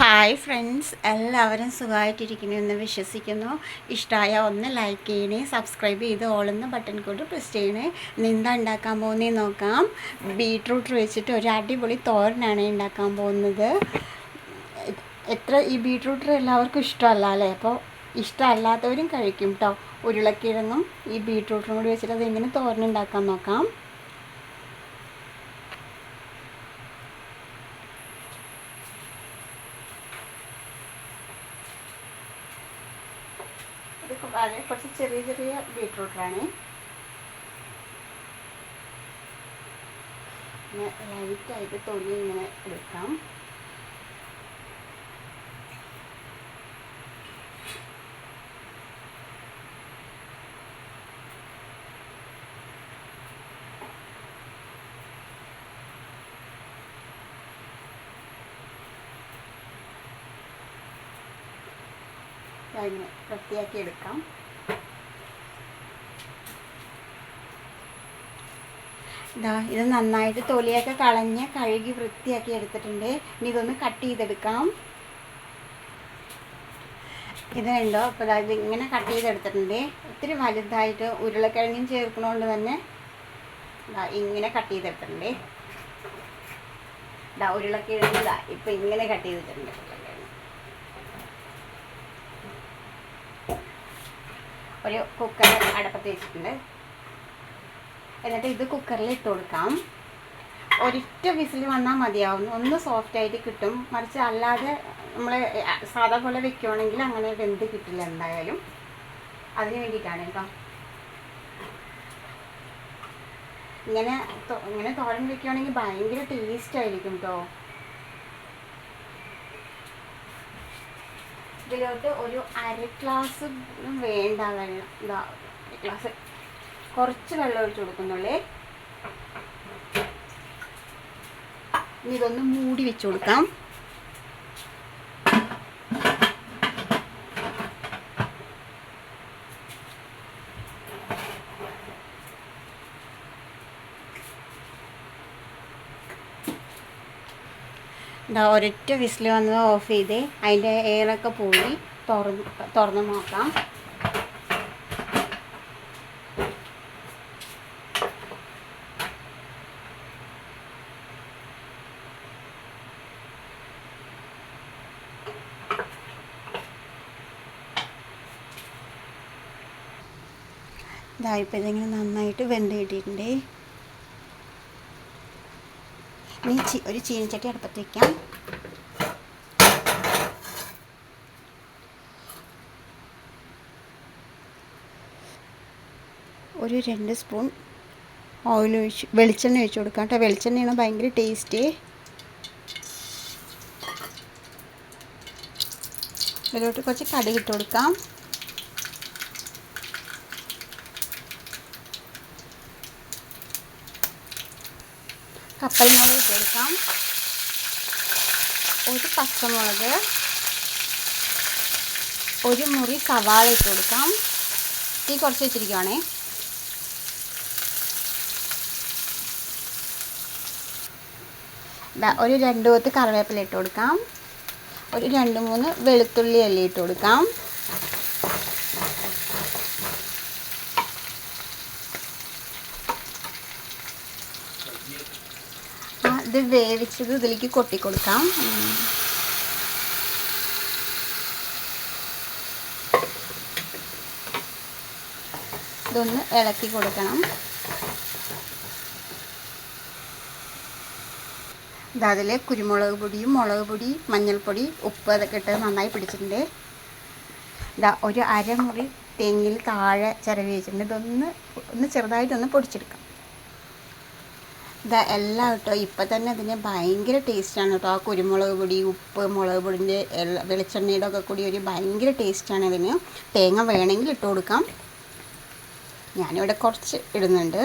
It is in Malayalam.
ഹായ് ഫ്രണ്ട്സ് എല്ലാവരും സുഖമായിട്ടിരിക്കുന്നു എന്ന് വിശ്വസിക്കുന്നു. ഇഷ്ടമായ ഒന്ന് ലൈക്ക് ചെയ്യണേ സബ്സ്ക്രൈബ് ചെയ്ത് ഓളുന്ന ബട്ടൺ കൂടി പ്രസ് ചെയ്യണേ. എന്താ ഉണ്ടാക്കാൻ പോകുന്നേ നോക്കാം. ബീട്രൂട്ട് വെച്ചിട്ട് ഒരു അടിപൊളി തോരനാണ് ഉണ്ടാക്കാൻ പോകുന്നത്. എത്ര ഈ ബീട്രൂട്ട് എല്ലാവർക്കും ഇഷ്ടമല്ല അല്ലേ? അപ്പോൾ ഇഷ്ടമല്ലാത്തവരും കഴിക്കും കേട്ടോ ഉരുളക്കിഴങ്ങും ഈ ബീട്രൂട്ടും കൂടി വെച്ചിട്ട് അത് എങ്ങനെ തോരൻ ഉണ്ടാക്കാൻ നോക്കാം ഇത് വളരെ കുറച്ച് ചെറിയ ചെറിയ ബീട്രൂട്ടാണ് ലൈറ്റായിട്ട് തൊലി ഇങ്ങനെ എടുക്കാം. ഇങ്ങനെ വൃത്തിയാക്കി എടുക്കാം. ഇതാ നന്നായിട്ട് തൊലിയൊക്കെ കളഞ്ഞ് കഴുകി വൃത്തിയാക്കി എടുത്തിട്ടുണ്ട്. ഇനി ഇതൊന്ന് കട്ട് ചെയ്തെടുക്കാം. ഇത് കണ്ടോ? അപ്പോൾ അതായത് ഇങ്ങനെ കട്ട് ചെയ്തെടുത്തിട്ടുണ്ട്. ഒത്തിരി വലുതായിട്ട് ഉരുളക്കിഴങ്ങും ചേർക്കണോണ്ട് തന്നെ ഇങ്ങനെ കട്ട് ചെയ്തെടുത്തിട്ടുണ്ട്. ഉരുളക്കിഴങ്ങ് ഇപ്പം ഇങ്ങനെ കട്ട് ചെയ്തിട്ടുണ്ട്. ഒരു കുക്കർ അടപ്പത്ത് വെച്ചിട്ടുണ്ട്. എന്നിട്ട് ഇത് കുക്കറിൽ ഇട്ട് കൊടുക്കാം. ഒരിറ്റ വിസിൽ വന്നാൽ മതിയാവും. ഒന്ന് സോഫ്റ്റ് ആയിട്ട് കിട്ടും. മറിച്ച് അല്ലാതെ നമ്മൾ സാധാ പോലെ വെക്കുകയാണെങ്കിൽ അങ്ങനെ വെന്ത് കിട്ടില്ല എന്തായാലും. അതിന് വേണ്ടിയിട്ടാണ് കേട്ടോ. ഇങ്ങനെ ഇങ്ങനെ തോരൻ വെക്കുകയാണെങ്കിൽ ഭയങ്കര ടേസ്റ്റ് ആയിരിക്കും കേട്ടോ. ഇതിലോട്ട് ഒരു അര ഗ്ലാസ് വേണ്ട വെള്ളം. ഇതാ ഗ്ലാസ്. കുറച്ച് വെള്ളം ഒഴിച്ച് കൊടുക്കുന്നുള്ളേ. ഇതൊന്ന് മൂടി വെച്ച് കൊടുക്കാം. ഇതാ ഒരൊറ്റ വിസിൽ വന്നത് ഓഫ് ചെയ്ത് അതിന്റെ എയറൊക്കെ പോയി തുറന്ന് തുറന്ന് നോക്കാം. ഇതാ ഇതെങ്ങനെ ഇതിങ്ങനെ നന്നായിട്ട് വെന്ത് കിട്ടിയിട്ടുണ്ട്. ഇനി ഒരു ചീനച്ചട്ടി അടുപ്പത്ത് വയ്ക്കാം ഒരു രണ്ട് സ്പൂൺ ഓയിൽ ഒഴിച്ച് വെളിച്ചെണ്ണ ഒഴിച്ച് കൊടുക്കാം കേട്ടോ. വെളിച്ചെണ്ണയാണ് ഭയങ്കര ടേസ്റ്റി ഇതിലോട്ട് കുറച്ച് കടുക് ഇട്ട് കൊടുക്കാം. കപ്പൽ മുളക് ഇട്ട് കൊടുക്കാം ഒരു പച്ചമുളക് ഒരു മുറി സവാള ഇട്ട് കൊടുക്കാം. തീ കുറച്ച് വെച്ചിരിക്കുവാണേ. ഒരു രണ്ട് കൊത്ത് കറിവേപ്പില ഇട്ട് കൊടുക്കാം. ഒരു രണ്ട് മൂന്ന് വെളുത്തുള്ളി അല്ലി ഇട്ട് കൊടുക്കാം ആ, ഇത് വേവിച്ചത് ഇതിലേക്ക് കൊട്ടി കൊടുക്കാം ഉം. ഇതൊന്ന് ഇളക്കി കൊടുക്കണം. അതിൽ കുരുമുളക് പൊടിയും മുളക് പൊടി മഞ്ഞൾപ്പൊടി ഉപ്പ് അതൊക്കെ ഇട്ട് നന്നായി പിടിച്ചിട്ടുണ്ട്. ഇതാ ഒരു അരമുറി തെങ്ങിൽ താഴെ ചിരവി വെച്ചിട്ടുണ്ട്. ഇതൊന്ന് ഒന്ന് ചെറുതായിട്ടൊന്ന് പൊടിച്ചെടുക്കാം. ഇതാ എല്ലാം കേട്ടോ. ഇപ്പം തന്നെ അതിന് ഭയങ്കര ടേസ്റ്റാണ് കേട്ടോ. ആ കുരുമുളക് പൊടി ഉപ്പ് മുളക് പൊടിന്റെ വെളിച്ചെണ്ണയുടെ ഒക്കെ കൂടി ഒരു ഭയങ്കര ടേസ്റ്റാണ് ഇതിന് തേങ്ങ വേണമെങ്കിൽ ഇട്ട് കൊടുക്കാം. ഞാനിവിടെ കുറച്ച് ഇടുന്നുണ്ട്.